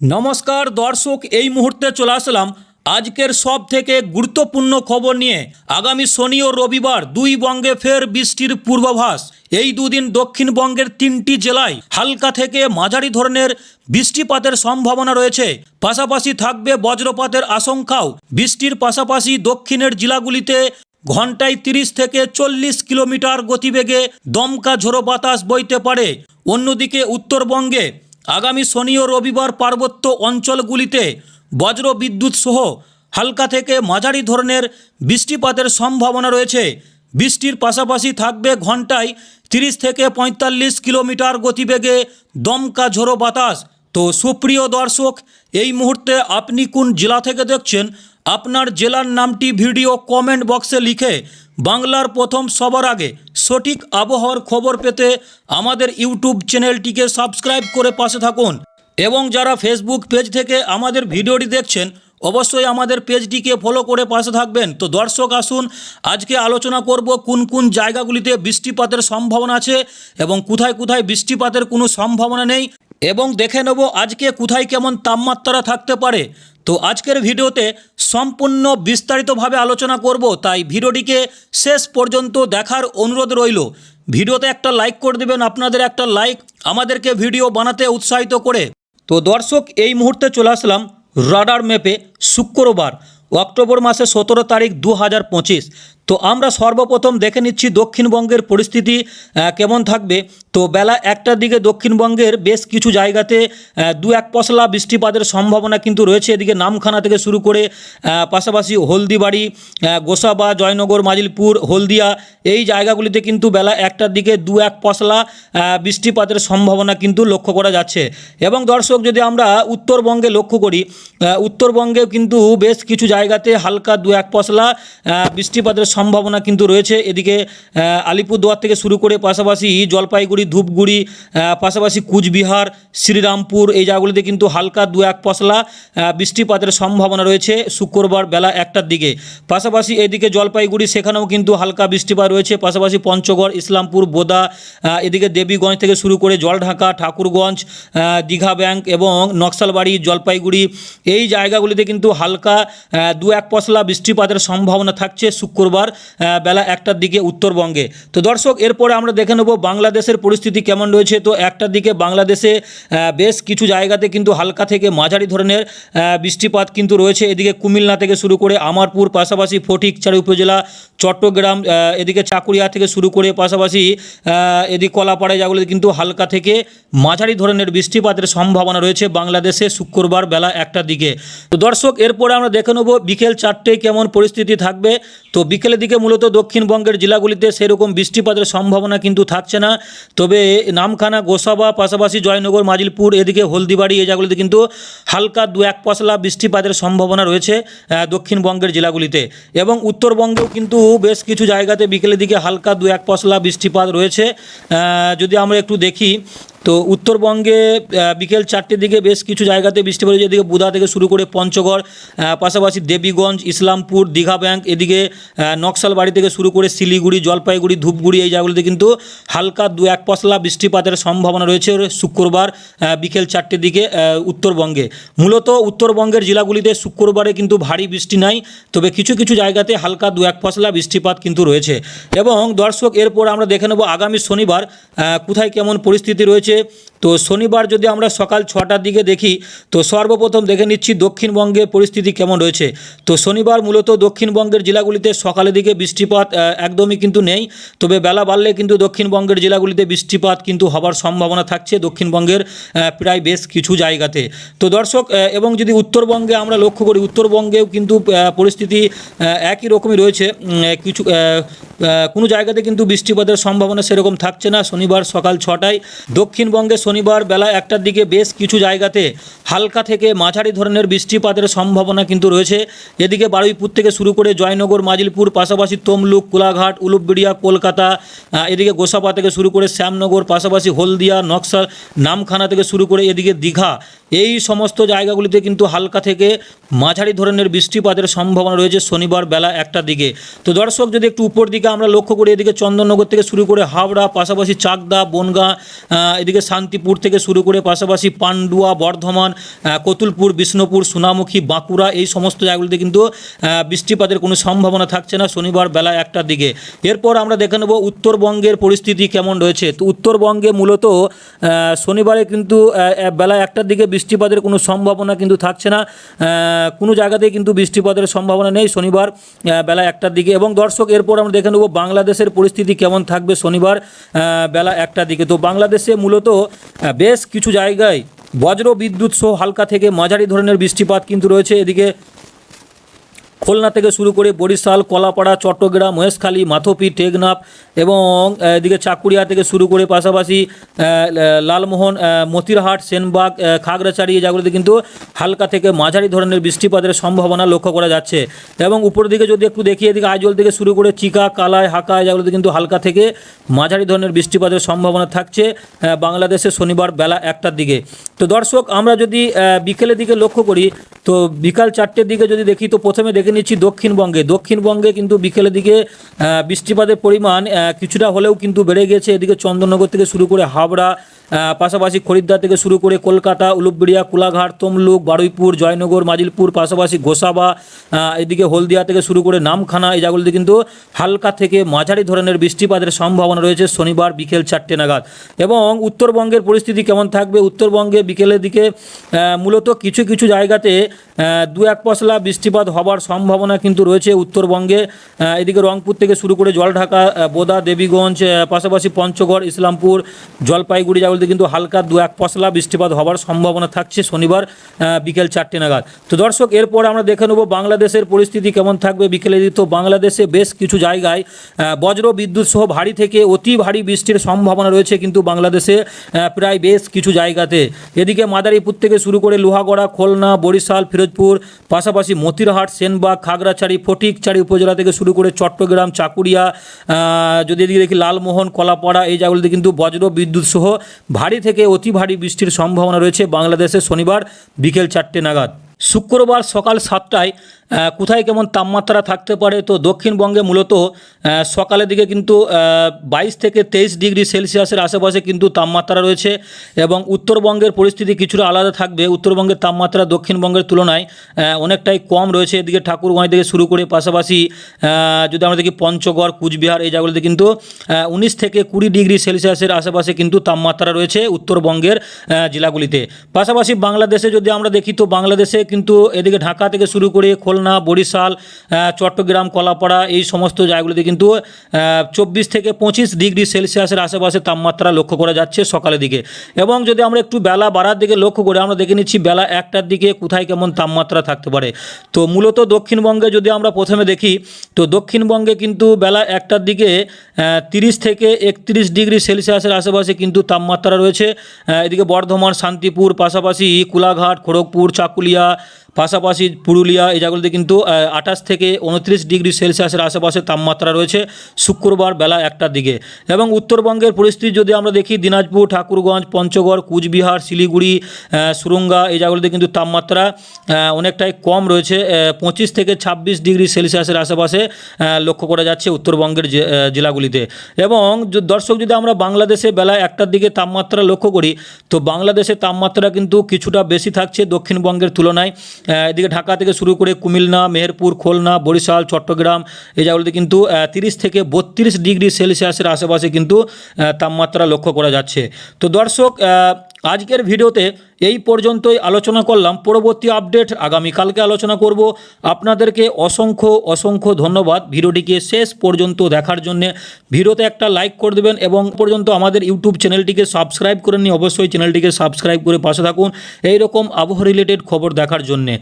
নমস্কার, দর্শক, এই মুহূর্তে চলে আসলাম আজকের সব থেকে গুরুত্বপূর্ণ খবর নিয়ে। আগামী শনি ও রবিবার দুই বঙ্গে ফের বৃষ্টির পূর্বাভাস। এই দুদিন দক্ষিণবঙ্গের তিনটি জেলায় হালকা থেকে মাঝারি ধরনের বৃষ্টিপাতের সম্ভাবনা রয়েছে। পাশাপাশি থাকবে বজ্রপাতের আশঙ্কাও। বৃষ্টির পাশাপাশি দক্ষিণের জেলাগুলিতে ঘন্টায় তিরিশ থেকে চল্লিশ কিলোমিটার গতিবেগে দমকা ঝোড়ো বাতাস বইতে পারে। অন্যদিকে উত্তরবঙ্গে আগামী শনি ও রবিবার পার্বত্য অঞ্চলগুলিতে বজ্র বিদ্যুৎ সহ হালকা থেকে মাঝারি ধরনের বৃষ্টিপাতের সম্ভাবনা রয়েছে। বৃষ্টির পাশাপাশি থাকবে ঘন্টায় তিরিশ থেকে পঁয়তাল্লিশ কিলোমিটার গতিবেগে দমকা ঝোড়ো বাতাস। তো সুপ্রিয় দর্শক, এই মুহূর্তে আপনি কোন জেলা থেকে দেখছেন? আপনার জেলার নামটি ভিডিও কমেন্ট বক্সে লিখে বাংলার প্রথম সবার আগে সঠিক আবহাওয়ার খবর পেতে আমাদের ইউটিউব চ্যানেলটিকে সাবস্ক্রাইব করে পাশে থাকুন। এবং যারা ফেসবুক পেজ থেকে আমাদের ভিডিওটি দেখছেন, অবশ্যই আমাদের পেজটিকে ফলো করে পাশে থাকবেন। তো দর্শক আসুন, আজকে আলোচনা করব কোন কোন জায়গাগুলিতে বৃষ্টিপাতের সম্ভাবনা আছে এবং কোথায় কোথায় বৃষ্টিপাতের কোনো সম্ভাবনা নেই। এবং দেখে নেব আজকে কোথায় কেমন তাপমাত্রা থাকতে পারে। তো আজকের ভিডিওতে সম্পূর্ণ বিস্তারিতভাবে আলোচনা করব, তাই ভিডিওটিকে শেষ পর্যন্ত দেখার অনুরোধ রইল। ভিডিওতে একটা লাইক করে দেবেন, আপনাদের একটা লাইক আমাদেরকে ভিডিও বানাতে উৎসাহিত করে। তো দর্শক, এই মুহূর্তে চলে আসলাম রাডার ম্যাপে শুক্রবার, অক্টোবর মাসে সতেরো তারিখ দু হাজার পঁচিশ। তো আমরা সর্বপ্রথম দেখে নিচ্ছি দক্ষিণবঙ্গের পরিস্থিতি কেমন থাকবে তো বেলা একটার দিকে দক্ষিণবঙ্গের বেশ কিছু জায়গাতে দু এক পশলা বৃষ্টিপাতের সম্ভাবনা কিন্তু রয়েছে। এদিকে নামখানা থেকে শুরু করে পাশাপাশি হলদিবাড়ি গোসাবা, জয়নগর, মাজিলপুর, হলদিয়া এই জায়গাগুলিতে কিন্তু বেলা একটার দিকে দু এক পশলা বৃষ্টিপাতের সম্ভাবনা কিন্তু লক্ষ্য করা যাচ্ছে। এবং দর্শক, যদি আমরা উত্তরবঙ্গে লক্ষ্য করি উত্তরবঙ্গেও কিন্তু বেশ কিছু জায়গাতে হালকা দু এক পশলা বৃষ্টিপাতের সম্ভাবনা কিন্তু রয়েছে। এদিকে আলিপুরদুয়ার থেকে শুরু করে পাশাপাশি জলপাইগুড়ি ধূপগুড়ি পাশাপাশি কুচবিহার, শ্রীরামপুর, এই জায়গাগুলিতে কিন্তু হালকা দু এক পশলা বৃষ্টিপাতের সম্ভাবনা রয়েছে শুক্রবার বেলা একটার দিকে। পাশাপাশি এদিকে জলপাইগুড়ি, সেখানেও কিন্তু হালকা বৃষ্টিপাত রয়েছে। পাশাপাশি পঞ্চগড়, ইসলামপুর, বোদা এদিকে দেবীগঞ্জ থেকে শুরু করে জলঢাকা, ঠাকুরগঞ্জ দীঘা ব্যাংক এবং নকশালবাড়ি, জলপাইগুড়ি, এই জায়গাগুলিতে কিন্তু হালকা দু এক পশলা বৃষ্টিপাতের সম্ভাবনা থাকছে শুক্রবার বেলা একটার দিকে উত্তরবঙ্গে। তো দর্শক, এরপরে আমরা দেখে নেব বাংলাদেশের পরিস্থিতি কেমন রয়েছে? তো একটার দিকে বাংলাদেশে বেশ কিছু জায়গাতে কিন্তু হালকা থেকে মাঝারি ধরনের বৃষ্টিপাত কিন্তু রয়েছে। এদিকে কুমিল্লা থেকে শুরু করে আমারপুর, পাশাপাশি ফটিকচারি উপজেলা, চট্টগ্রাম এদিকে চাকুরিয়া থেকে শুরু করে পাশাপাশি এদিকে কলাপাড়া জায়গাগুলিতে কিন্তু হালকা থেকে মাঝারি ধরনের বৃষ্টিপাতের সম্ভাবনা রয়েছে বাংলাদেশে শুক্রবার বেলা একটার দিকে। তো দর্শক, এরপরে আমরা দেখে নেব বিকেল চারটেয় কেমন পরিস্থিতি থাকবে। তো বিকেলের দিকে মূলত দক্ষিণবঙ্গের জেলাগুলিতে সেরকম বৃষ্টিপাতের সম্ভাবনা কিন্তু থাকছে না। তবে নামখানা, গোসাবা, পাশাপাশি জয়নগর, মাজিলপুর, এদিকে হলদিবাড়ি এই জায়গাগুলিতে কিন্তু হালকা দু এক পশলা বৃষ্টিপাতের সম্ভাবনা রয়েছে দক্ষিণবঙ্গের জেলাগুলিতে। এবং উত্তরবঙ্গেও কিন্তু বেশ কিছু জায়গাতে বিকেলের দিকে হালকা দু এক পশলা বৃষ্টিপাত রয়েছে। যদি আমরা একটু দেখি তো উত্তরবঙ্গে বিকেল চারটের দিকে বেশ কিছু জায়গাতে বৃষ্টি পড়েছে এদিকে বুধা থেকে শুরু করে পঞ্চগড় পাশাপাশি দেবীগঞ্জ, ইসলামপুর, দীঘা ব্যাংক, এদিকে নকশালবাড়ি থেকে শুরু করে শিলিগুড়ি, জলপাইগুড়ি, ধূপগুড়ি এই জায়গাগুলিতে কিন্তু হালকা দু এক পশলা বৃষ্টিপাতের সম্ভাবনা রয়েছে শুক্রবার বিকেল চারটের দিকে উত্তরবঙ্গে। মূলত উত্তরবঙ্গের জেলাগুলিতে শুক্রবারে কিন্তু ভারী বৃষ্টি নাই, তবে কিছু কিছু জায়গাতে হালকা দু এক পশলা বৃষ্টিপাত কিন্তু রয়েছে। এবং দর্শক, এরপর আমরা দেখে নেব আগামী শনিবার কোথায় কেমন পরিস্থিতি রয়েছে তো শনিবার যদি আমরা সকাল ছটার দিকে দেখি, তো সর্বপ্রথম দেখে নিচ্ছি দক্ষিণবঙ্গে পরিস্থিতি কেমন রয়েছে। তো শনিবার মূলত দক্ষিণবঙ্গের জেলাগুলিতে সকালের দিকে বৃষ্টিপাত একদমই কিন্তু নেই। তবে বেলা বাড়লে কিন্তু দক্ষিণবঙ্গের জেলাগুলিতে বৃষ্টিপাত কিন্তু হবার সম্ভাবনা থাকছে দক্ষিণবঙ্গের প্রায় বেশ কিছু জায়গাতে। তো দর্শক এবং যদি উত্তরবঙ্গে আমরা লক্ষ্য করি, উত্তরবঙ্গেও কিন্তু পরিস্থিতি একই রকমই রয়েছে। কিছু কোনো জায়গাতে কিন্তু বৃষ্টিপাতের সম্ভাবনা সেরকম থাকছে না। শনিবার সকাল ছটায় দক্ষিণবঙ্গে শনিবার বেলা একটার দিকে বেশ কিছু জায়গাতে হালকা থেকে মাঝারি ধরনের বৃষ্টিপাতের সম্ভাবনা কিন্তু রয়েছে। এদিকে বারুইপুর থেকে শুরু করে জয়নগর, মাজিলপুর, পাশাপাশি তমলুক, কোলাঘাট, উলুপবিড়িয়া, কলকাতা এদিকে গোসাপা থেকে শুরু করে শ্যামনগর, পাশাপাশি হলদিয়া নকশা নামখানা থেকে শুরু করে এদিকে দীঘা, এই সমস্ত জায়গাগুলিতে কিন্তু হালকা থেকে মাঝারি ধরনের বৃষ্টিপাতের সম্ভাবনা রয়েছে শনিবার বেলা একটার দিকে। তো দর্শক, যদি একটু উপর দিকে আমরা লক্ষ্য করি, এদিকে চন্দননগর থেকে শুরু করে হাওড়া, পাশাপাশি চাকদা, বনগাঁ এদিকে শান্তিপুর থেকে শুরু করে পাশাপাশি পান্ডুয়া, বর্ধমান কতুলপুর, বিষ্ণুপুর, সোনামুখী, বাঁকুড়া, এই সমস্ত জায়গাগুলিতে কিন্তু বৃষ্টিপাতের কোনো সম্ভাবনা থাকছে না শনিবার বেলা একটার দিকে। এরপর আমরা দেখে নেব উত্তরবঙ্গের পরিস্থিতি কেমন রয়েছে। তো উত্তরবঙ্গে মূলত শনিবারে কিন্তু বেলা একটার দিকে বৃষ্টিপাতের কোনো সম্ভাবনা কিন্তু থাকছে না। কোনো জায়গাতেই কিন্তু বৃষ্টিপাতের সম্ভাবনা নেই শনিবার বেলা একটার দিকে। এবং দর্শক, এরপর আমরা দেখে নেব বাংলাদেশের পরিস্থিতি কেমন থাকবে শনিবার বেলা একটা দিকে। তো বাংলাদেশে মূলত বেশ কিছু জায়গায় বজ্র বিদ্যুৎ সহ হালকা থেকে মাঝারি ধরনের বৃষ্টিপাত কিন্তু রয়েছে। এদিকে খুলনা থেকে শুরু করে বরিশাল, কলাপাড়া, চট্টগ্রাম, মহেশখালী, মাথপি, টেকনাফ এবং এদিকে চাকুরিয়া থেকে শুরু করে পাশাপাশি লালমোহন মতিরহাট, সেনবাগ খাগড়াছড়ি এই জায়গাগুলিতে কিন্তু হালকা থেকে মাঝারি ধরনের বৃষ্টিপাতের সম্ভাবনা লক্ষ্য করা যাচ্ছে। এবং উপর দিকে যদি একটু দেখি, এদিকে আইজল থেকে শুরু করে চিকা কালায় হাকা এই জায়গাগুলিতে কিন্তু হালকা থেকে মাঝারি ধরনের বৃষ্টিপাতের সম্ভাবনা থাকছে বাংলাদেশে শনিবার বেলা একটার দিকে। তো দর্শক, আমরা যদি বিকেলের দিকে লক্ষ্য করি, তো বিকাল চারটের দিকে যদি দেখি, তো প্রথমে দেখে নিচ্ছি দক্ষিণবঙ্গে। দক্ষিণবঙ্গে কিন্তু বিকেলের দিকে বৃষ্টিপাতের পরিমাণ কিছুটা হলেও কিন্তু বেড়ে গেছে। এদিকে চন্দননগর থেকে শুরু করে আহ, পাশাপাশি খরিদ্দার থেকে শুরু করে কলকাতা উলুপবিড়িয়া কোলাঘাট, তমলুক, বারুইপুর, জয়নগর, মাজিলপুর, পাশাপাশি গোসাবা এদিকে হলদিয়া থেকে শুরু করে নামখানা, এই জায়গাগুলিতে কিন্তু হালকা থেকে মাঝারি ধরনের বৃষ্টিপাতের সম্ভাবনা রয়েছে শনিবার বিকেল চারটে নাগাদ। এবং উত্তরবঙ্গের পরিস্থিতি কেমন থাকবে? উত্তরবঙ্গে বিকেলের দিকে মূলত কিছু কিছু জায়গাতে দু এক পশলা বৃষ্টিপাত হবার সম্ভাবনা কিন্তু রয়েছে উত্তরবঙ্গে। এদিকে রংপুর থেকে শুরু করে জলঢাকা বোদা, দেবীগঞ্জ পাশাপাশি পঞ্চগড়, ইসলামপুর, জলপাইগুড়ি জায়গাগুলিতে কিন্তু হালকা দু এক পশলা বৃষ্টিপাত হবার সম্ভাবনা থাকছে শনিবার বিকেল চারটে নাগাদ তো দর্শক, এরপর আমরা দেখে নেব বাংলাদেশের পরিস্থিতি কেমন থাকবে বিকেলে। তো বাংলাদেশে বেশ কিছু জায়গায় বজ্র বিদ্যুৎ সহ ভারী থেকে অতি ভারী বৃষ্টির সম্ভাবনা রয়েছে কিন্তু বাংলাদেশে প্রায় বেশ কিছু জায়গাতে এদিকে মাদারীপুর থেকে শুরু করে লোহাগড়া, খুলনা, বরিশাল, ফিরোজপুর, পাশাপাশি মতিরহাট, সেনবাগ, খাগড়াছড়ি, ফটিকছড়ি উপজেলা থেকে শুরু করে চট্টগ্রাম, চাকুরিয়া যদি এদিকে দেখি লালমোহন, কলাপাড়া, এই জায়গাগুলিতে কিন্তু বজ্র বিদ্যুৎ সহ ভারী থেকে অতি ভারী বৃষ্টির সম্ভাবনা রয়েছে বাংলাদেশে শনিবার বিকেল চারটে নাগাদ। শুক্রবার সকাল সাতটায় কোথায় কেমন তাপমাত্রা থাকতে পারে? তো দক্ষিণবঙ্গে মূলত সকালের দিকে কিন্তু বাইশ থেকে তেইশ ডিগ্রি সেলসিয়াসের আশেপাশে কিন্তু তাপমাত্রা রয়েছে এবং উত্তরবঙ্গের পরিস্থিতি কিছুটা আলাদা থাকবে। উত্তরবঙ্গের তাপমাত্রা দক্ষিণবঙ্গের তুলনায় অনেকটাই কম রয়েছে। এদিকে ঠাকুরগঞ্জ থেকে শুরু করে পাশাপাশি যদি আমরা দেখি পঞ্চগড়, কুচবিহার, এই জায়গাগুলিতে কিন্তু উনিশ থেকে কুড়ি ডিগ্রি সেলসিয়াসের আশেপাশে কিন্তু তাপমাত্রা রয়েছে উত্তরবঙ্গের জেলাগুলিতে। পাশাপাশি বাংলাদেশে যদি আমরা দেখি, তো বাংলাদেশে কিন্তু এদিকে ঢাকা থেকে শুরু করে খুলনা, বরিশাল চট্টগ্রাম, কলাপাড়া এই সমস্ত জায়গাগুলিতে কিন্তু চব্বিশ থেকে পঁচিশ ডিগ্রি সেলসিয়াসের আশেপাশে তাপমাত্রা লক্ষ্য করা যাচ্ছে সকালের দিকে। এবং যদি আমরা একটু বেলা বাড়ার দিকে লক্ষ্য করি, আমরা দেখে নিচ্ছি বেলা একটার দিকে কোথায় কেমন তাপমাত্রা থাকতে পারে। তো মূলত দক্ষিণবঙ্গে যদি আমরা প্রথমে দেখি, তো দক্ষিণবঙ্গে কিন্তু বেলা একটার দিকে তিরিশ থেকে একত্রিশ ডিগ্রি সেলসিয়াসের আশেপাশে কিন্তু তাপমাত্রা রয়েছে। এদিকে বর্ধমান, শান্তিপুর, পাশাপাশি কুলাঘাট, খড়গপুর, চাকুলিয়া পাশাপাশি পুরুলিয়া, এই জায়গাগুলিতে কিন্তু আঠাশ থেকে উনত্রিশ ডিগ্রি সেলসিয়াসের আশেপাশে তাপমাত্রা রয়েছে শুক্রবার বেলা একটার দিকে। এবং উত্তরবঙ্গের পরিস্থিতি যদি আমরা দেখি, দিনাজপুর, ঠাকুরগঞ্জ, পঞ্চগড়, কুচবিহার, শিলিগুড়ি সুরঙ্গা, এই জায়গাগুলিতে কিন্তু তাপমাত্রা অনেকটাই কম রয়েছে পঁচিশ থেকে ছাব্বিশ ডিগ্রি সেলসিয়াসের আশেপাশে লক্ষ্য করা যাচ্ছে উত্তরবঙ্গের জেলাগুলিতে। এবং দর্শক যদি আমরা বাংলাদেশে বেলা একটার দিকে তাপমাত্রা লক্ষ্য করি, তো বাংলাদেশের তাপমাত্রা কিন্তু কিছুটা বেশি থাকছে দক্ষিণবঙ্গের তুলনায়। এদিকে ঢাকা থেকে শুরু করে কুমিল্লা, মেহেরপুর, খুলনা, বরিশাল, চট্টগ্রাম, এই জায়গাগুলিতে কিন্তু তিরিশ থেকে বত্রিশ ডিগ্রি সেলসিয়াসের আশেপাশে কিন্তু তাপমাত্রা লক্ষ্য করা যাচ্ছে। তো দর্শক আজকের ভিডিওতে এই পর্যন্তই আলোচনা করলাম। পরবর্তী আপডেট আগামীকালকে আলোচনা করব। আপনাদেরকে অসংখ্য অসংখ্য ধন্যবাদ ভিডিওটিকে শেষ পর্যন্ত দেখার জন্য। ভিডিওতে একটা লাইক করে দেবেন এবং পর্যন্ত আমাদের ইউটিউব চ্যানেলটিকে সাবস্ক্রাইব করে নিয়ে অবশ্যই চ্যানেলটিকে সাবস্ক্রাইব করে পাশে থাকুন। এই রকম আবহাওয়া রিলেটেড খবর দেখার জন্যে।